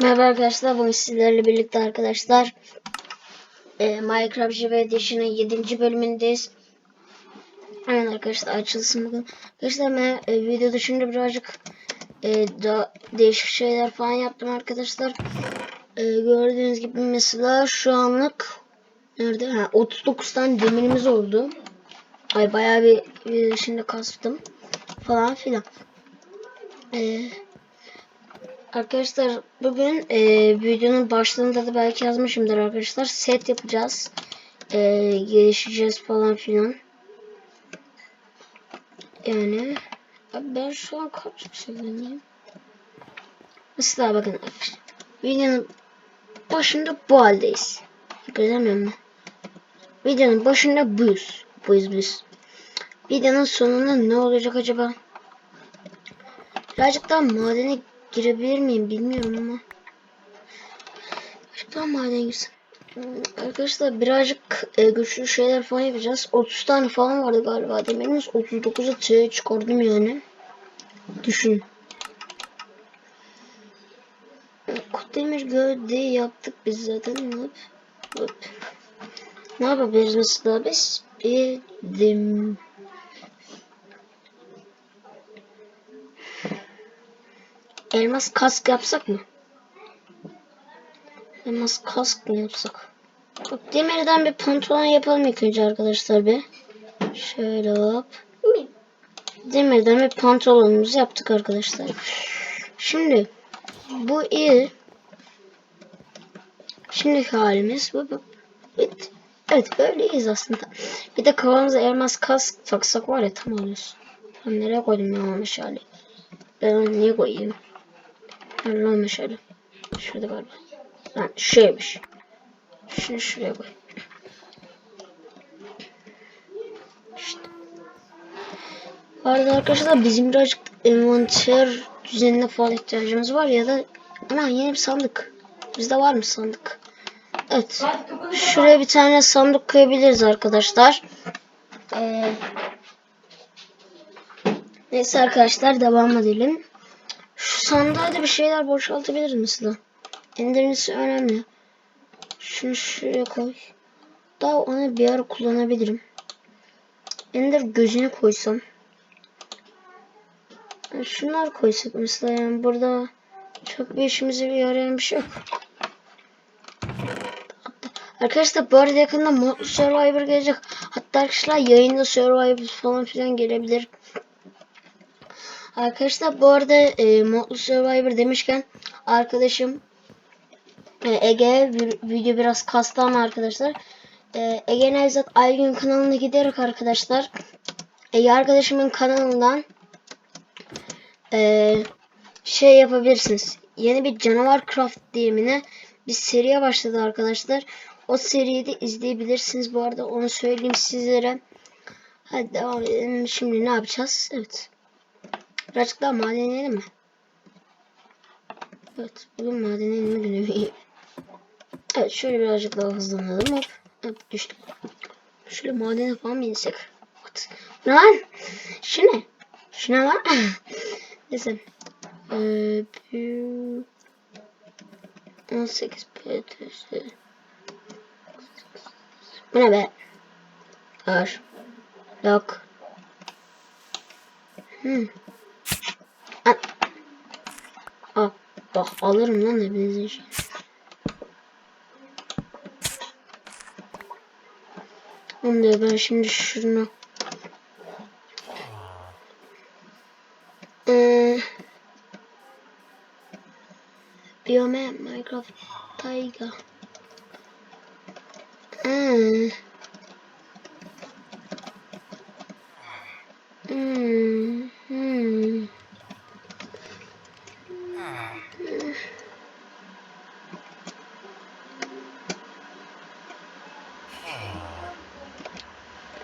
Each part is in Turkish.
Merhaba arkadaşlar, bugün sizlerle birlikte arkadaşlar e, Minecraft Java Edition'ın 7. bölümündeyiz. Aynen arkadaşlar açılsın bugün. Arkadaşlar ben e, video dışında birazcık e, daha değişik şeyler falan yaptım arkadaşlar. E, gördüğünüz gibi mesela şu anlık nerede? Ha, 39 tane demirimiz oldu. Ay bayağı bir e, şimdi kastım falan filan. Eee Arkadaşlar bugün e, videonun başlığında da belki yazmışımdır arkadaşlar. Set yapacağız. E, gelişeceğiz falan filan. Yani ben şu an kaç seviyedeyim? Mesela bakın arkadaşlar. Videonun başında bu haldeyiz. Göremiyor musun? Videonun başında buyuz. Buyuz biz. Videonun sonunda ne olacak acaba? Birazcık daha madene girebilir miyim bilmiyorum ama. Şuradan maden girsem. Arkadaşlar birazcık e, güçlü şeyler falan yapacağız. 30 tane falan vardı galiba demirimiz. 39'a tığ çıkardım yani. Düşün. Demir gövdeyi yaptık biz zaten. Hop. Hop. Ne yapabiliriz mesela biz? Bir dim. Elmas kask yapsak mı? Elmas kask mı yapsak? Bak demirden bir pantolon yapalım ilk önce arkadaşlar bir. Şöyle hop. Demirden bir pantolonumuzu yaptık arkadaşlar. Şimdi bu iyi. Şimdiki halimiz bu. bu. Evet. Evet böyleyiz aslında. Bir de kafamıza elmas kask taksak var ya tam oluyorsun. Ben nereye koydum ya meşale? Ben onu niye koyayım? Allah meşale. Şurada galiba. Lan şeymiş. Şunu şuraya koy. İşte. Bu arada arkadaşlar bizim birazcık envanter düzenine falan ihtiyacımız var ya da ama yeni bir sandık. Bizde var mı sandık? Evet. Şuraya bir tane sandık koyabiliriz arkadaşlar. Ee, neyse arkadaşlar devam edelim. Şu sandığa bir şeyler boşaltabiliriz mesela. Ender'iniz önemli. Şunu şuraya koy. Daha onu bir ara kullanabilirim. Ender gözünü koysam. Yani şunlar koysak mesela yani burada çok bir işimize bir yarayan bir şey yok. Arkadaşlar bu arada yakında Modlu Survivor gelecek. Hatta arkadaşlar yayında Survivor falan filan gelebilir. Arkadaşlar bu arada e, Modlu Survivor demişken arkadaşım e, Ege video biraz kastı arkadaşlar e, Ege Nevzat Aygün kanalına giderek arkadaşlar Ege arkadaşımın kanalından e, şey yapabilirsiniz. Yeni bir canavar craft diyemine bir seriye başladı arkadaşlar. O seriyi de izleyebilirsiniz. Bu arada onu söyleyeyim sizlere. Hadi devam edelim. Şimdi ne yapacağız? Evet. Birazcık daha maden inelim mi? Evet. Bugün maden inme günü. evet. Şöyle birazcık daha hızlanalım. Hop. Hop düştüm. Şöyle madene falan mı insek? What? Lan! Şu ne? Şu ne lan? Neyse. Ee, 18 PTS. Bu ne be? Var. Yok. Hmm. Bak alırım lan hepinizin şey. Onu da ben şimdi şunu ee, Biome Minecraft Taiga Hmm. Hmm. Hmm.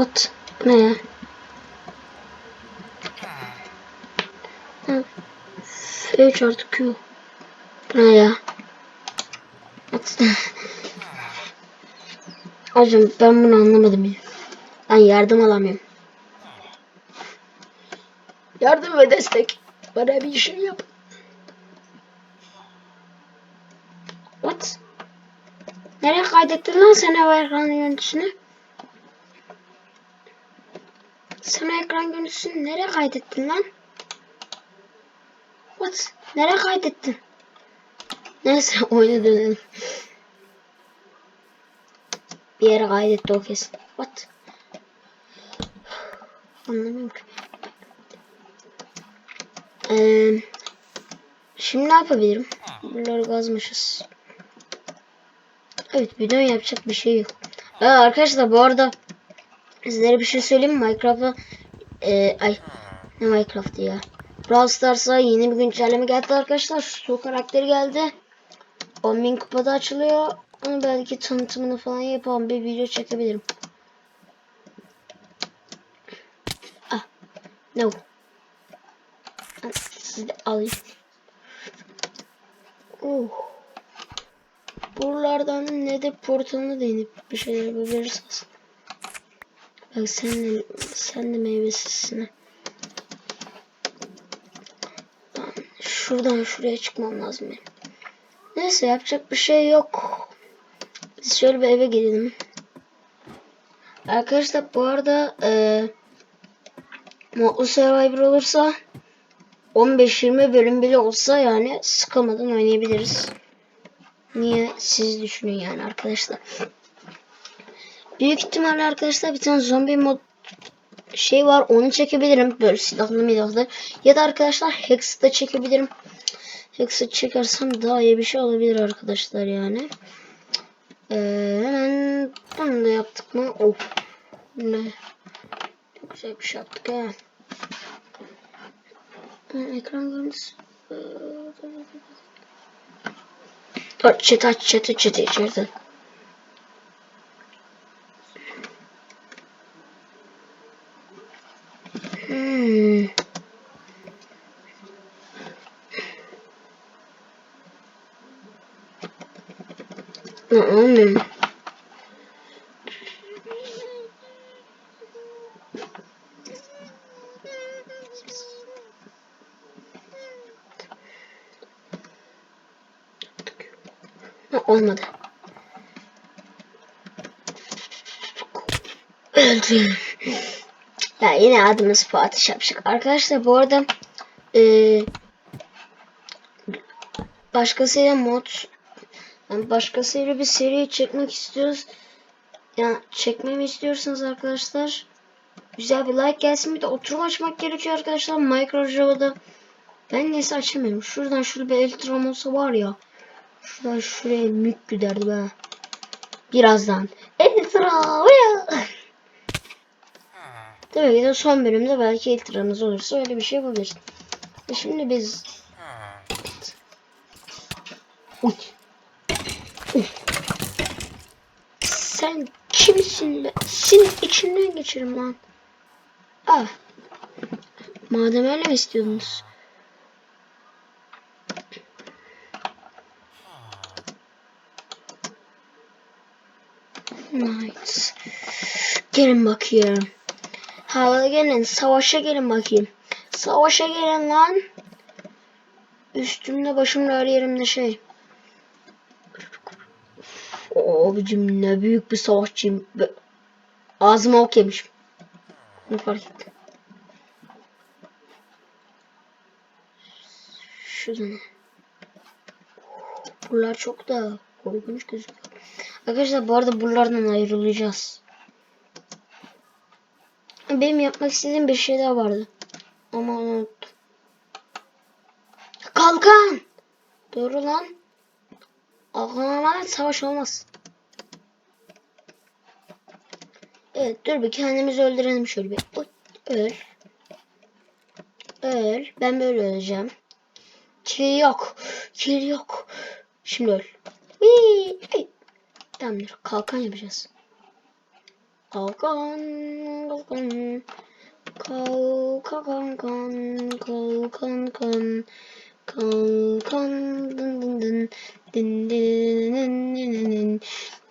Bu ne ya? Hı. F3 artı Q. Ne ya? Ot. Hocam ben bunu anlamadım ya. Ben yardım alamıyorum. Yardım ve destek. Bana bir şey yap. Nereye kaydettin lan sen o ekran görüntüsünü? Sen ekran görüntüsünü nereye kaydettin lan? What? Nereye kaydettin? Neyse oyuna dönelim. Bir yere kaydetti o kesin. What? Anlamıyorum ki. Ee, şimdi ne yapabilirim? Bunları gazmışız. Evet bidon yapacak bir şey yok. Aa, arkadaşlar bu arada sizlere bir şey söyleyeyim mi? Minecraft'a e, ay ne Minecraft'ı ya. Brawl Stars'a yeni bir güncelleme geldi arkadaşlar. Su karakteri geldi. 10.000 kupada açılıyor. Onu belki tanıtımını falan yapalım. Bir video çekebilirim. Ah. No. Sizi de alayım. Oh. Buralardan ne de portalına değinip bir şeyler yapabiliriz aslında. Bak sen de, sen de meyvesizsin. Lan Şuradan şuraya çıkmam lazım benim. Neyse yapacak bir şey yok. Biz şöyle bir eve gidelim. Arkadaşlar bu arada eee Modlu Survivor olursa 15-20 bölüm bile olsa yani sıkılmadan oynayabiliriz. Niye siz düşünün yani arkadaşlar. Büyük ihtimalle arkadaşlar bir tane zombi mod şey var onu çekebilirim böyle silahlı milahlı. Ya da arkadaşlar Hex'i de çekebilirim. Hex'i çekersem daha iyi bir şey olabilir arkadaşlar yani. Ee, hemen bunu da yaptık mı? Of. Ne? Çok güzel bir şey yaptık ha. Ha, Ekran görüntüsü. Aç chat aç chat Olmuyor. Ha, olmadı. Öldüm. Ya yine adımız Fatih Şapşık. Arkadaşlar bu arada eee başkasıyla mod yani başkasıyla bir seri çekmek istiyoruz. Yani çekmemi istiyorsanız arkadaşlar güzel bir like gelsin. Bir de oturum açmak gerekiyor arkadaşlar. Microsoft'da ben neyse açamıyorum. Şuradan şurada bir elektron olsa var ya. Şuradan şuraya mük giderdi be. Birazdan. Ya. Tabii ki de son bölümde belki eltranız olursa öyle bir şey yapabiliriz. E şimdi biz... Uy. Sen kimsin be? Senin içinden geçerim lan. Ah. Madem öyle mi istiyordunuz? Nice. Gelin bakayım. Hava gelin. Savaşa gelin bakayım. Savaşa gelin lan. Üstümde başımda her yerimde şey. Abicim ne büyük bir savaşçıyım. Ağzıma ok yemişim. Bunu fark ettim. Şuradan. Buralar çok da korkunç gözüküyor. Arkadaşlar bu arada buralardan ayrılacağız. Benim yapmak istediğim bir şey daha vardı. Ama unuttum. Kalkan! Doğru lan. Kalkanlar savaş olmaz. Evet dur bir kendimizi öldürelim şöyle bir. Öl. Öl. Ben böyle öleceğim. Kill yok. Kill yok. Şimdi öl. Tamamdır. Kalkan yapacağız. Kalkan, kalkan, kalkan, kalkan, kalkan, kan, kalkan, dın dın dın, dın dın dın dın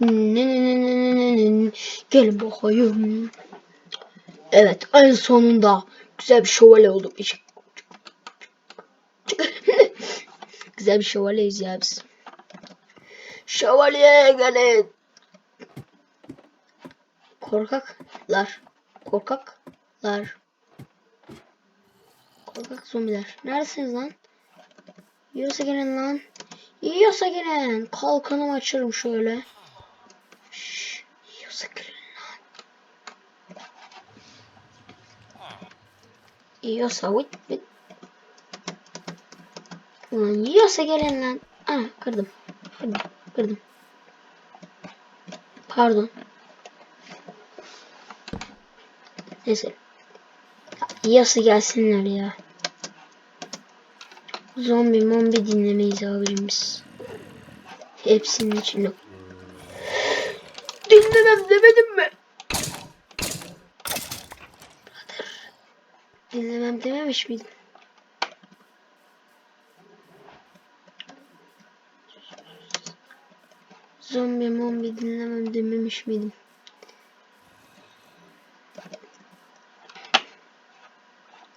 dın dın. Gelin bakayım. Evet, en sonunda güzel bir şövalye olduk. güzel bir şövalyeyiz ya biz. Şövalye gelin. Korkaklar. Korkaklar. Korkak zombiler. Neredesiniz lan? Yiyorsa gelin lan. Yiyorsa gelin. Kalkanımı açarım şöyle. Şşş. Yiyorsa gelin lan. Yiyorsa vıt vıt. Ulan yiyorsa gelin lan. Aa kırdım. Kırdım. Kırdım. Pardon. Neyse. Yiyorsa gelsinler ya. Zombi mombi dinlemeyiz abicim biz. Hepsinin içinde. Dinlemem demedim mi? Brother. Dinlemem dememiş miydim? Zombi mombi dinlemem dememiş miydim?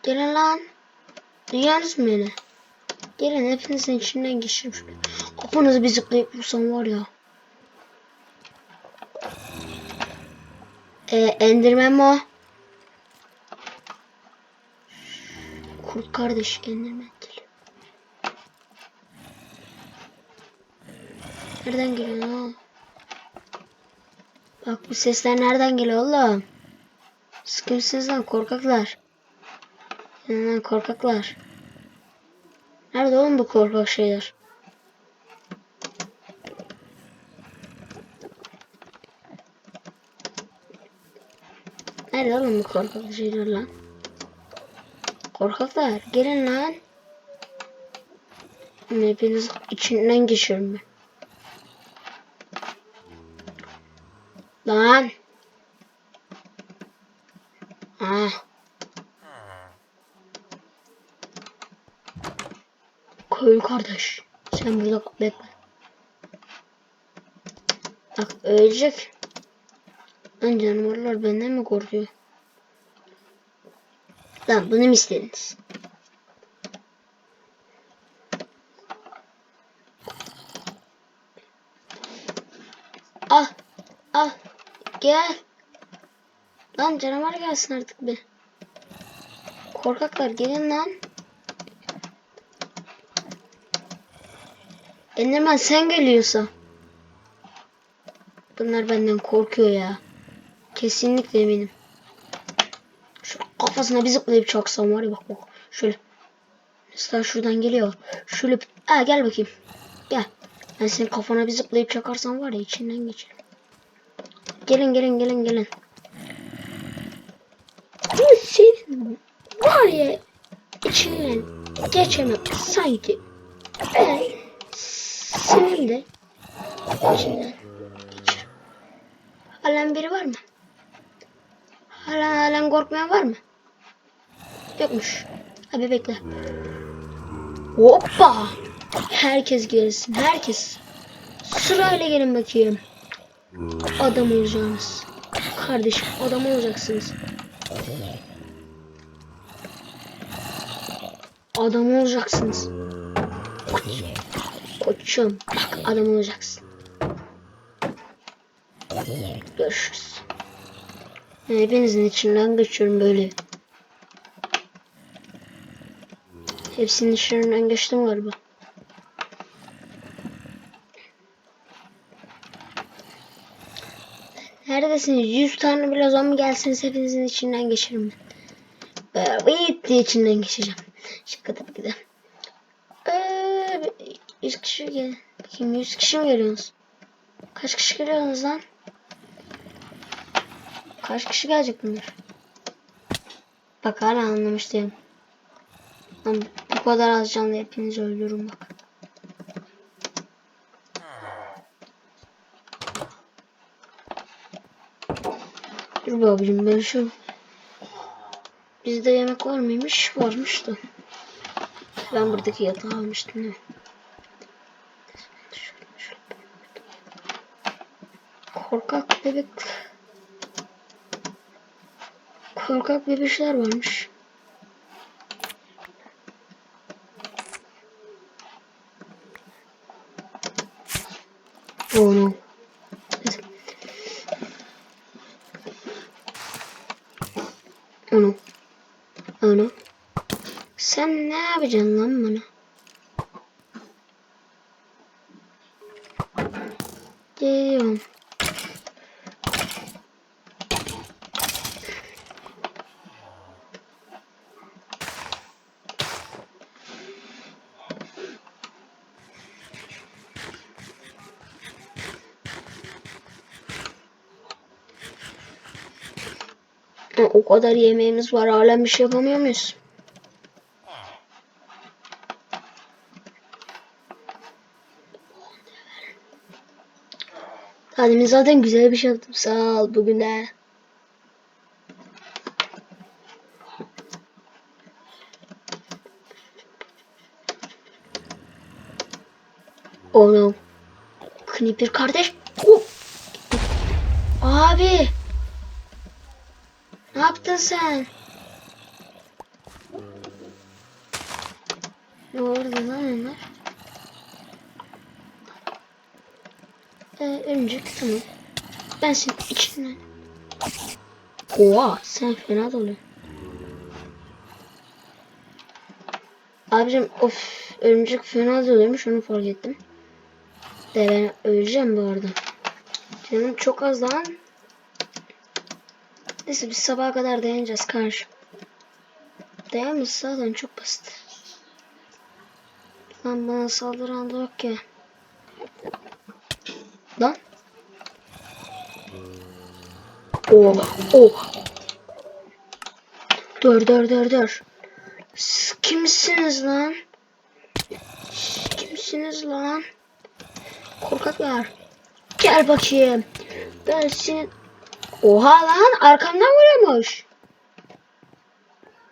Gelin lan. Mı beni? Gelin hepinizin içinden geçirim şöyle. Kafanızı bir zıplayıp vursam var ya. Ee, Enderman mi o? Kurt kardeş Enderman geliyor. Nereden geliyor lan? Bak bu sesler nereden geliyor oğlum? Sıkıntısınız lan korkaklar. Lan korkaklar. Nerede oğlum bu korkak şeyler? Nerede oğlum bu korkak şeyler lan? Korkaklar gelin lan. Hepiniz içinden geçiyorum ben. Lan. Ah. Köylü kardeş. Sen burada bekle. Bak ölecek. Lan canavarlar benden mi korkuyor? Lan bunu mu istediniz? Ah, ah, gel. Lan canavar gelsin artık bir. Korkaklar gelin lan. Enderman sen geliyorsa. Bunlar benden korkuyor ya. Kesinlikle eminim. Şu kafasına bir zıplayıp çaksam var ya bak bak. Şöyle. Mesela şuradan geliyor. Şöyle. Ha gel bakayım. Gel. Ben senin kafana bir zıplayıp çakarsam var ya içinden geçerim. Gelin gelin gelin gelin. Bu senin var ya içinden geçemem sanki. Ben içinden geçerim. Halen biri var mı? Halen halen korkmayan var mı? Yokmuş. Hadi bekle. Hoppa. Herkes gelsin. Herkes. Sırayla gelin bakayım. Adam olacaksınız. Kardeşim adam olacaksınız. Adam olacaksınız. Koçum bak adam olacaksın. Görüşürüz. Hepinizin içinden geçiyorum böyle. Hepsinin içinden geçtim galiba. Neredesiniz? 100 tane bile zombi gelseniz hepinizin içinden geçerim ben. Böyle içinden geçeceğim. Şaka tabii ki de. Ee, 100 kişi gel. Bakayım 100 kişi mi geliyorsunuz? Kaç kişi geliyorsunuz lan? Kaç kişi gelecek bunlar? Bak hala anlamış değilim. Lan bu kadar az canlı hepinizi öldürürüm bak. Dur babacım ben şu Bizde yemek var mıymış? Varmış da. Ben buradaki yatağı almıştım ya. Korkak bebek. Korkak bebekler varmış. Oh no. No. Oh no. Sen ne yapacaksın lan bana? Geliyorum. Ha, O kadar yemeğimiz var hala bir şey yapamıyor muyuz? Halim zaten güzel bir şey yaptım. Sağ ol bugün de. No. Knipper kardeş. Oh. Abi. Sen? Ne oldu lan onlar? Ee, örümcek tamam. Ben senin içinden. Oha sen fena dolu. Abicim of örümcek fena doluyormuş onu fark ettim. De ben öleceğim bu arada. Canım çok az lan. Neyse biz sabaha kadar dayanacağız karşı. Dayanmış zaten çok basit. Lan bana saldıran da yok ki. Lan. Oh, oh. Dur, dur, dur, dur. Kimsiniz lan? Kimsiniz lan? Korkaklar. Gel bakayım. Ben senin... Oha lan arkamdan vuruyormuş.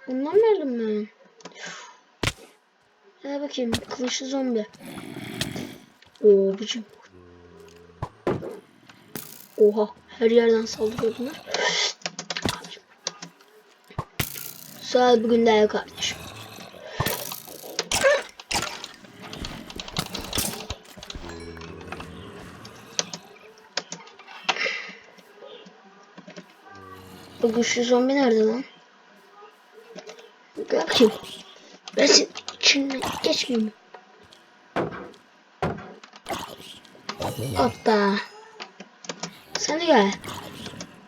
Verdim ben. Gel bakayım kılıçlı zombi. Oo biçim. Oha her yerden saldırıyor bunlar. Ol bugün de kardeşim. Bu güçlü zombi nerede lan? Gel bakayım. Ben senin içinden geçmiyor mu? Hoppa. Sen de gel.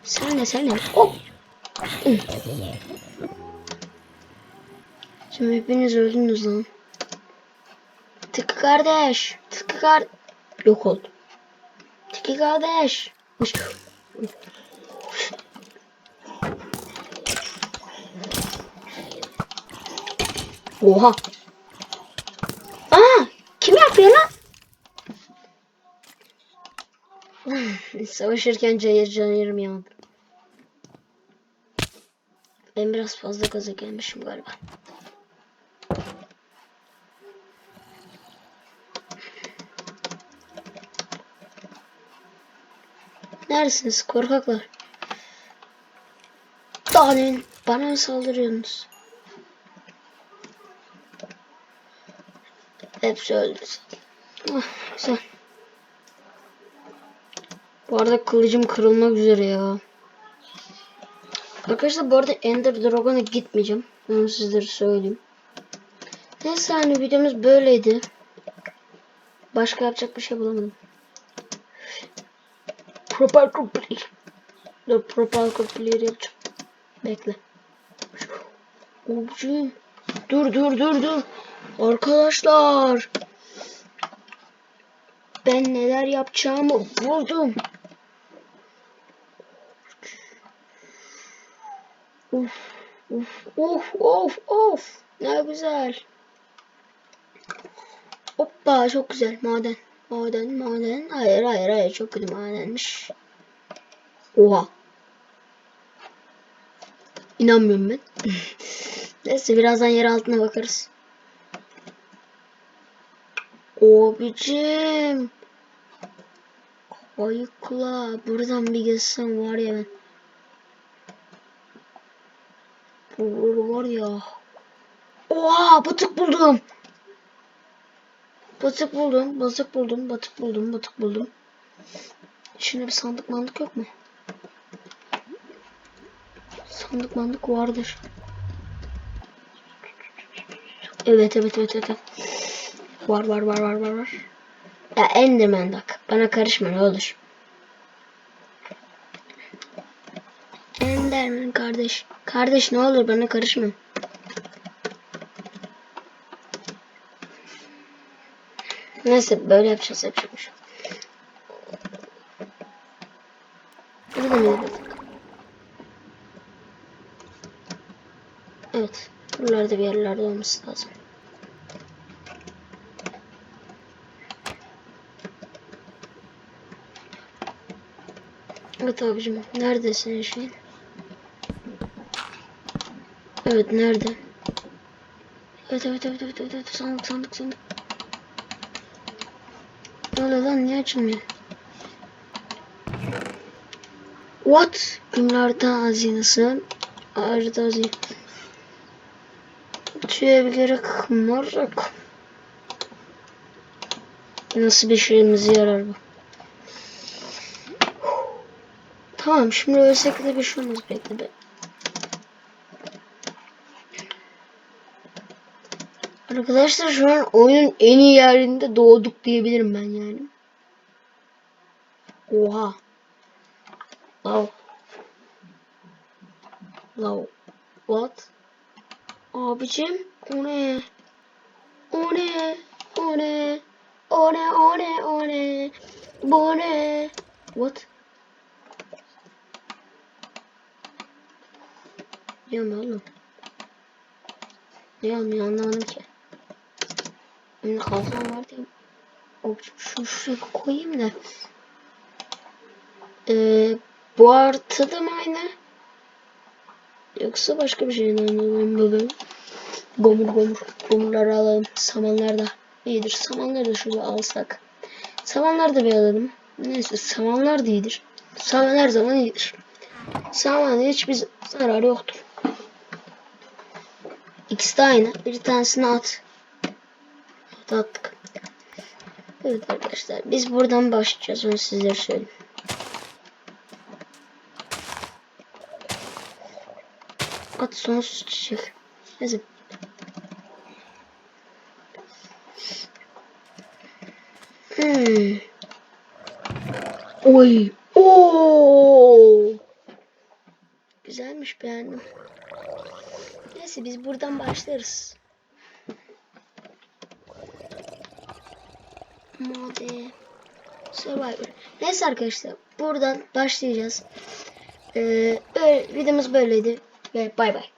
Sen de sen de. Hop. Şimdi hepiniz öldünüz lan. Tıkı kardeş. Tıkı kar... Yok oldu. Tıkı kardeş. Uş. Oha. Aa, kim yapıyor lan? Savaşırken cayır cayırım yandı. Ben biraz fazla gaza gelmişim galiba. Neredesiniz korkaklar? Daha demin bana mı saldırıyorsunuz? Hepsi öldü. Ah, güzel. Bu arada kılıcım kırılmak üzere ya. Arkadaşlar bu arada Ender Dragon'a gitmeyeceğim. Onu sizlere söyleyeyim. Neyse hani videomuz böyleydi. Başka yapacak bir şey bulamadım. Propel Complete. Dur Propel Complete yapacağım. Bekle. Obcuyum. Dur dur dur dur. Arkadaşlar. Ben neler yapacağımı buldum. Uf, uf, uf, of, of. Ne güzel. Hoppa çok güzel. Maden. Maden, maden. Hayır, hayır, hayır. Çok kötü madenmiş. Oha. İnanmıyorum ben. Neyse birazdan yer altına bakarız. Abicim. Ayıkla. Buradan bir geçsem var ya ben. Bu var ya. Oha batık buldum. Batık buldum. Batık buldum. Batık buldum. Batık buldum. İçinde bir sandık mandık yok mu? Sandık mandık vardır. Evet evet evet evet. Var var var var var var. Ya Enderman Duck. Bana karışma ne olur. Enderman kardeş. Kardeş ne olur bana karışma. Neyse böyle yapacağız yapalım? Evet. Buralarda bir yerlerde olması lazım. Evet abicim. Nerede senin şeyin? Evet nerede? Evet evet evet evet evet, evet. sandık sandık sandık. Oluyor lan niye açılmıyor? What? Ümrarda hazinesi. Arda hazine. Tüye bir gerek moruk. Nasıl bir şeyimize yarar bu? Tamam şimdi ölsek de bir şey olmaz bekle be. Arkadaşlar şu an oyunun en iyi yerinde doğduk diyebilirim ben yani. Oha. Wow. Wow. What? Abicim o ne? O ne? O ne? O ne? O ne? O ne? Bu ne? What? Ya ne oğlum? Ne olmuyor anlamadım ki. Benim kalkan var diye. Hop, Şu şuraya koyayım da. Ee, bu artı da mı aynı? Yoksa başka bir şeyden alalım böyle. Gomur gomur. Gomurları alalım. Samanlar da iyidir. Samanları da şöyle alsak. Samanlar da bir alalım. Neyse samanlar da iyidir. Saman her zaman iyidir. Samanın hiçbir zararı yoktur. İkisi de aynı. Bir tanesini at. Evet, attık. Evet arkadaşlar biz buradan başlayacağız. Onu sizlere söyleyeyim. At sonsuz çiçek. Neyse. Hmm. Oy. Oo. Güzelmiş beğendim. Neyse biz buradan başlarız. Mode. Survivor. Neyse arkadaşlar buradan başlayacağız. Ee, böyle, videomuz böyleydi ve bay bay.